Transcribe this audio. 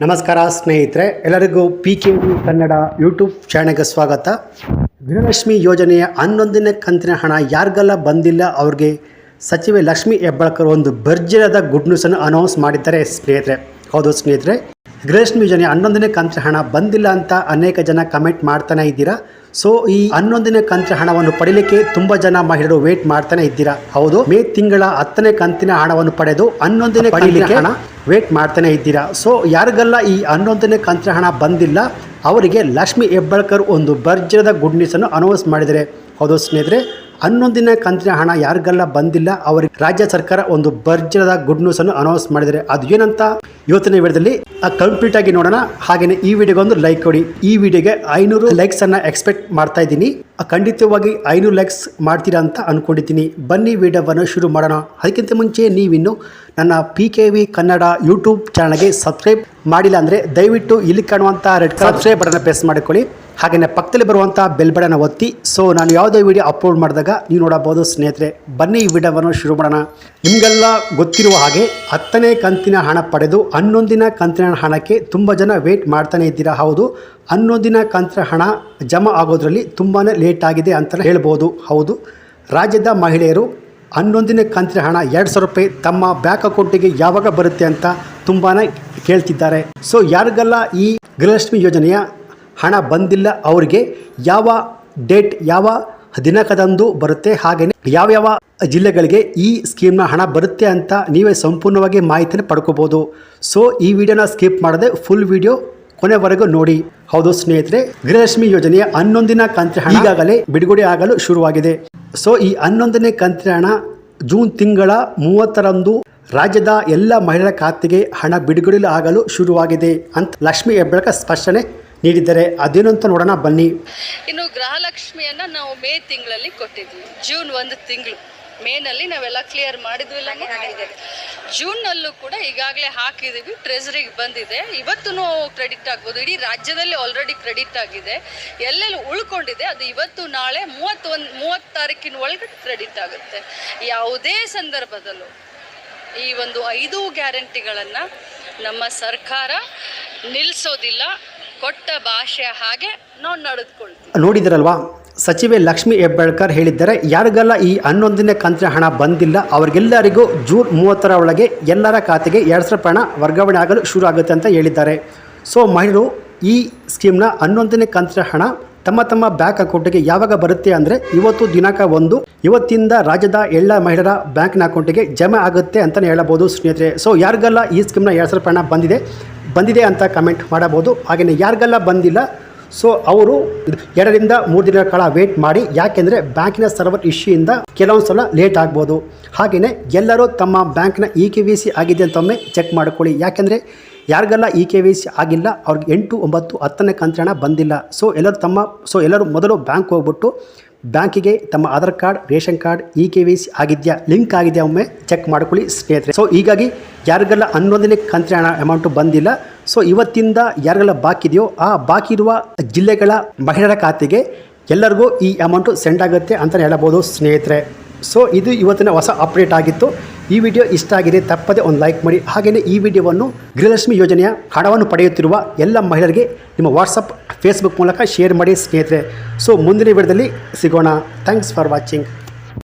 ನಮಸ್ಕಾರ ಸ್ನೇಹಿತರೆ ಎಲ್ಲರಿಗೂ P K V Kannada YouTube ಚಾನಲ್ಗೆ ಸ್ವಾಗತ. ಗೃಹಲಕ್ಷ್ಮಿ ಯೋಜನೆಯ ಹನ್ನೊಂದನೇ ಕಂತಿನ ಹಣ ಯಾರಿಗೆಲ್ಲ ಬಂದಿಲ್ಲ ಅವ್ರಿಗೆ ಸಚಿವೆ ಲಕ್ಷ್ಮಿ ಹೆಬ್ಬಾಳ್ಕರ್ ಒಂದು ಭರ್ಜರದ ಗುಡ್ ನ್ಯೂಸನ್ನು ಅನೌನ್ಸ್ ಮಾಡಿದ್ದಾರೆ ಸ್ನೇಹಿತರೆ. ಹೌದು ಸ್ನೇಹಿತರೆ ಗೃಹಲಕ್ಷ್ಮಿ ಯೋಜನೆ ಹನ್ನೊಂದನೇ ಕಂತಿನ ಹಣ ಬಂದಿಲ್ಲ ಅಂತ ಅನೇಕ ಜನ ಕಮೆಂಟ್ ಮಾಡ್ತಾನೆ ಇದ್ದೀರಾ? ಸೊ ಈ ಹನ್ನೊಂದನೇ ಕಂತಿನ ಹಣವನ್ನು ಪಡೀಲಿಕ್ಕೆ ತುಂಬ ಜನ ಮಹಿಳೆಯರು ವೇಟ್ ಮಾಡ್ತಾನೆ ಇದ್ದೀರಾ? ಹೌದು ಮೇ ತಿಂಗಳ ಹತ್ತನೇ ಕಂತಿನ ಹಣವನ್ನು ಪಡೆದು ಹನ್ನೊಂದನೇ ಪಡೀಲಿಕ್ಕೆ ಹಣ ವೇಟ್ ಮಾಡ್ತಾನೆ ಇದ್ದೀರಾ? ಸೊ ಯಾರಿಗೆಲ್ಲ ಈ ಹನ್ನೊಂದನೇ ಕಂತಿನ ಹಣ ಬಂದಿಲ್ಲ, ಅವರಿಗೆ ಲಕ್ಷ್ಮಿ ಹೆಬ್ಬಾಳ್ಕರ್ ಒಂದು ಭರ್ಜರದ ಗುಡ್ ನ್ಯೂಸನ್ನು ಅನೌನ್ಸ್ ಮಾಡಿದರೆ ಹೌದು ಸ್ನೇಹಿತರೆ ಹನ್ನೊಂದಿನ ಕಂತಿನ ಹಣ ಯಾರಿಗೆಲ್ಲ ಬಂದಿಲ್ಲ ಅವರಿಗೆ ರಾಜ್ಯ ಸರ್ಕಾರ ಒಂದು ಬರ್ಜದ ಗುಡ್ ನ್ಯೂಸ್ ಅನ್ನು ಅನೌನ್ಸ್ ಮಾಡಿದರೆ ಅದು ಏನಂತ ಇವತ್ತಿನ ವಿಡಿಯೋದಲ್ಲಿ ಕಂಪ್ಲೀಟ್ ಆಗಿ ನೋಡೋಣ. ಹಾಗೆಯೇ ಈ ವಿಡಿಯೋಗೆ ಒಂದು ಲೈಕ್ ಕೊಡಿ. ಈ ವಿಡಿಯೋಗೆ ಐನೂರು ಲೈಕ್ಸ್ ಅನ್ನ ಎಕ್ಸ್ಪೆಕ್ಟ್ ಮಾಡ್ತಾ ಇದ್ದೀನಿ. ಖಂಡಿತವಾಗಿ ಐನೂರು ಲೈಕ್ಸ್ ಮಾಡ್ತೀರಾ ಅಂತ ಅನ್ಕೊಂಡಿದ್ದೀನಿ. ಬನ್ನಿ ವಿಡಿಯೋವನ್ನು ಶುರು ಮಾಡೋಣ. ಅದಕ್ಕಿಂತ ಮುಂಚೆ ನೀವಿನ್ನು ನನ್ನ P K V Kannada YouTube ಚಾನಲ್ಗೆ ಸಬ್ಸ್ಕ್ರೈಬ್ ಮಾಡಿಲ್ಲ ಅಂದರೆ ದಯವಿಟ್ಟು ಇಲ್ಲಿ ಕಾಣುವಂಥ ರೆಡ್ ಸಬ್ಸ್ಕ್ರೈಬ್ ಬಟನ್ ಪ್ರೆಸ್ ಮಾಡಿಕೊಳ್ಳಿ. ಹಾಗೆಯೇ ಪಕ್ಕದಲ್ಲಿ ಬರುವಂಥ ಬೆಲ್ಬಡನ ಒತ್ತಿ. ಸೊ ನಾನು ಯಾವುದೇ ವಿಡಿಯೋ ಅಪ್ಲೋಡ್ ಮಾಡಿದಾಗ ನೀವು ನೋಡಬಹುದು ಸ್ನೇಹಿತರೆ, ಬನ್ನಿ ಈ ವಿಡಿಯೋವನ್ನು ಶುರು ಮಾಡೋಣ. ನಿಮಗೆಲ್ಲ ಗೊತ್ತಿರುವ ಹಾಗೆ ಹತ್ತನೇ ಕಂತಿನ ಹಣ ಪಡೆದು ಹನ್ನೊಂದಿನ ಕಂತಿನ ಹಣಕ್ಕೆ ತುಂಬ ಜನ ವೇಟ್ ಮಾಡ್ತಾನೆ ಇದ್ದೀರಾ? ಹೌದು. ಹನ್ನೊಂದಿನ ಕಂತಿನ ಹಣ ಜಮಾ ಆಗೋದ್ರಲ್ಲಿ ತುಂಬಾ ಲೇಟ್ ಆಗಿದೆ ಅಂತಲೇ ಹೇಳ್ಬೋದು. ಹೌದು. ರಾಜ್ಯದ ಮಹಿಳೆಯರು ಹನ್ನೊಂದನೇ ಕಂತಿನ ಹಣ ಎರಡು ಸಾವಿರ ರೂಪಾಯಿ ತಮ್ಮ ಬ್ಯಾಂಕ್ ಅಕೌಂಟಿಗೆ ಯಾವಾಗ ಬರುತ್ತೆ ಅಂತ ತುಂಬಾ ಕೇಳ್ತಿದ್ದಾರೆ. ಸೊ ಯಾರಿಗೆಲ್ಲ ಈ ಗೃಹಲಕ್ಷ್ಮಿ ಯೋಜನೆಯ ಹಣ ಬಂದಿಲ್ಲ ಅವರಿಗೆ ಯಾವ ಡೇಟ್, ಯಾವ ದಿನಕದಂದು ಬರುತ್ತೆ, ಹಾಗೆಯೇ ಯಾವ್ಯಾವ ಜಿಲ್ಲೆಗಳಿಗೆ ಈ ಸ್ಕೀಮ್ನ ಹಣ ಬರುತ್ತೆ ಅಂತ ನೀವೇ ಸಂಪೂರ್ಣವಾಗಿ ಮಾಹಿತಿನ ಪಡ್ಕೋಬೋದು. ಸೊ ಈ ವಿಡಿಯೋನ ಸ್ಕಿಪ್ ಮಾಡದೆ ಫುಲ್ ವಿಡಿಯೋ ಕೊನೆವರೆಗೂ ನೋಡಿ. ಹೌದು ಸ್ನೇಹಿತರೆ, ಗೃಹಲಕ್ಷ್ಮಿ ಯೋಜನೆಯ ಹನ್ನೊಂದಿನ ಕಂತ್ರಿ ಹಣ ಈಗಾಗಲೇ ಬಿಡುಗಡೆ ಆಗಲು ಶುರುವಾಗಿದೆ. ಸೊ ಈ ಹನ್ನೊಂದನೇ ಕಂತ್ರಿ ಹಣ ಜೂನ್ ತಿಂಗಳ ಮೂವತ್ತರಂದು ರಾಜ್ಯದ ಎಲ್ಲ ಮಹಿಳೆಯರ ಖಾತೆಗೆ ಹಣ ಬಿಡುಗಡೆ ಆಗಲು ಶುರುವಾಗಿದೆ ಅಂತ ಲಕ್ಷ್ಮಿ ಹೆಬ್ಬಳಕ ಸ್ಪಷ್ಟನೆ ನೀಡಿದ್ದಾರೆ ಅದೇನು ಅಂತ ನೋಡೋಣ, ಬನ್ನಿ. ಇನ್ನು ಗೃಹಲಕ್ಷ್ಮಿಯನ್ನು ನಾವು ಮೇ ತಿಂಗಳಲ್ಲಿ ಕೊಟ್ಟಿದ್ವಿ. ಜೂನ್ ಒಂದು ತಿಂಗಳು. ಮೇನಲ್ಲಿ ನಾವೆಲ್ಲ ಕ್ಲಿಯರ್ ಮಾಡಿದ್ವಿ ಇಲ್ಲ ಜೂನ್ನಲ್ಲೂ ಕೂಡ ಈಗಾಗಲೇ ಹಾಕಿದ್ದೀವಿ. ಟ್ರೆಜರಿಗೆ ಬಂದಿದೆ. ಇವತ್ತು ಕ್ರೆಡಿಟ್ ಆಗ್ಬೋದು. ಇಡೀ ರಾಜ್ಯದಲ್ಲಿ ಆಲ್ರೆಡಿ ಕ್ರೆಡಿಟ್ ಆಗಿದೆ. ಎಲ್ಲೆಲ್ಲಿ ಉಳ್ಕೊಂಡಿದೆ, ಅದು ಇವತ್ತು, ನಾಳೆ, ಮೂವತ್ತೊಂದು, ಮೂವತ್ತು ತಾರೀಕಿನ ಒಳಗಡೆ ಕ್ರೆಡಿಟ್ ಆಗುತ್ತೆ. ಯಾವುದೇ ಸಂದರ್ಭದಲ್ಲೂ ಈ ಒಂದು ಐದು ಗ್ಯಾರಂಟಿಗಳನ್ನು ನಮ್ಮ ಸರ್ಕಾರ ನಿಲ್ಲಿಸೋದಿಲ್ಲ ಕೊಟ್ಟ ಭಾಷೆ ಹಾಗೆ ನಾವು ನಡೆದುಕೊಳ್ತೀವಿ. ನೋಡಿದ್ರಲ್ವಾ? ಸಚಿವೆ ಲಕ್ಷ್ಮಿ ಹೆಬ್ಬಾಳ್ಕರ್ ಹೇಳಿದ್ದಾರೆ, ಯಾರಿಗೆಲ್ಲ ಈ ಹನ್ನೊಂದನೇ ಕಂತಿನ ಹಣ ಬಂದಿಲ್ಲ, ಅವರಿಗೆಲ್ಲರಿಗೂ ಜೂನ್ ಮೂವತ್ತರ ಒಳಗೆ ಎಲ್ಲರ ಖಾತೆಗೆ ಎರಡು ಸಾವಿರ ಹಣ ವರ್ಗಾವಣೆ ಆಗಲು ಶುರು ಆಗುತ್ತೆ ಅಂತ ಹೇಳಿದ್ದಾರೆ. ಸೊ, ಮಹಿಳೆಯರು, ಈ ಸ್ಕೀಮ್ನ ಹನ್ನೊಂದನೇ ಕಂತಿನ ಹಣ ತಮ್ಮ ತಮ್ಮ ಬ್ಯಾಂಕ್ ಅಕೌಂಟಿಗೆ ಯಾವಾಗ ಬರುತ್ತೆ ಅಂದರೆ ಇವತ್ತು ದಿನಾಂಕ ಒಂದು, ಇವತ್ತಿಂದ ರಾಜ್ಯದ ಎಲ್ಲ ಮಹಿಳೆಯರ ಬ್ಯಾಂಕ್ನ ಅಕೌಂಟಿಗೆ ಜಮೆ ಆಗುತ್ತೆ ಅಂತಲೇ ಹೇಳಬಹುದು ಸ್ನೇಹಿತರೆ. ಸೊ, ಯಾರಿಗೆಲ್ಲ ಈ ಸ್ಕೀಮ್ನ ಎರಡು ಸಾವಿರ ಹಣ ಬಂದಿದೆ ಬಂದಿದೆ ಅಂತ ಕಮೆಂಟ್ ಮಾಡಬಹುದು. ಹಾಗೆಯೇ ಯಾರಿಗೆಲ್ಲ ಬಂದಿಲ್ಲ ಸೊ ಅವರು ಎರಡರಿಂದ ಮೂರು ದಿನಗಳ ಕಾಲ ವೇಟ್ ಮಾಡಿ, ಯಾಕೆಂದರೆ ಬ್ಯಾಂಕಿನ ಸರ್ವರ್ ಇಶ್ಯೂಯಿಂದ ಕೆಲವೊಂದು ಸಲ ಲೇಟ್ ಆಗ್ಬೋದು. ಹಾಗೆಯೇ ಎಲ್ಲರೂ ತಮ್ಮ ಬ್ಯಾಂಕ್ನ ಇ ಕೆ ವಿ ಸಿ ಆಗಿದೆ ಅಂತ ಒಮ್ಮೆ ಚೆಕ್ ಮಾಡಿಕೊಳ್ಳಿ. ಯಾಕೆಂದರೆ ಯಾರಿಗೆಲ್ಲ ಇ ಕೆ ವಿ ಸಿ ಆಗಿಲ್ಲ, ಅವ್ರಿಗೆ ಎಂಟು, ಒಂಬತ್ತು, ಹತ್ತನೇ ಕಂತ್ರಣ ಬಂದಿಲ್ಲ. ಸೊ ಎಲ್ಲರೂ ತಮ್ಮ ಸೊ ಎಲ್ಲರೂ ಮೊದಲು ಬ್ಯಾಂಕ್ ಹೋಗ್ಬಿಟ್ಟು ಬ್ಯಾಂಕಿಗೆ ತಮ್ಮ Aadhaar card, ration card E K Y C ಆಗಿದೆಯಾ, ಲಿಂಕ್ ಆಗಿದೆಯಾ ಒಮ್ಮೆ ಚೆಕ್ ಮಾಡ್ಕೊಳ್ಳಿ ಸ್ನೇಹಿತರೆ. ಸೊ ಹೀಗಾಗಿ ಯಾರಿಗೆಲ್ಲ ಹನ್ನೊಂದನೇ ಕಂತಿನ ಹಣ ಅಮೌಂಟು ಬಂದಿಲ್ಲ ಸೊ ಇವತ್ತಿಂದ ಯಾರಿಗೆಲ್ಲ ಬಾಕಿ ಇದೆಯೋ ಆ ಬಾಕಿ ಇರುವ ಜಿಲ್ಲೆಗಳ ಮಹಿಳೆಯರ ಖಾತೆಗೆ ಎಲ್ಲರಿಗೂ ಈ ಅಮೌಂಟು ಸೆಂಡ್ ಆಗುತ್ತೆ ಅಂತಲೇ ಹೇಳಬಹುದು ಸ್ನೇಹಿತರೆ. ಸೊ ಇದು ಇವತ್ತಿನ ಹೊಸ ಅಪ್ಡೇಟ್ ಆಗಿತ್ತು. ಈ ವಿಡಿಯೋ ಇಷ್ಟ ಆಗಿದೆ, ತಪ್ಪದೆ ಒಂದು ಲೈಕ್ ಮಾಡಿ. ಹಾಗೆಯೇ ಈ ವಿಡಿಯೋವನ್ನು ಗೃಹಲಕ್ಷ್ಮಿ ಯೋಜನೆಯ ಹಣವನ್ನು ಪಡೆಯುತ್ತಿರುವ ಎಲ್ಲ ಮಹಿಳೆಯರಿಗೆ ನಿಮ್ಮ ವಾಟ್ಸಪ್ ಫೇಸ್ಬುಕ್ ಮೂಲಕ ಶೇರ್ ಮಾಡಿ ಸ್ನೇಹಿತರೆ. ಸೊ ಮುಂದಿನ ವಿಡಿಯೋದಲ್ಲಿ ಸಿಗೋಣ. Thanks for watching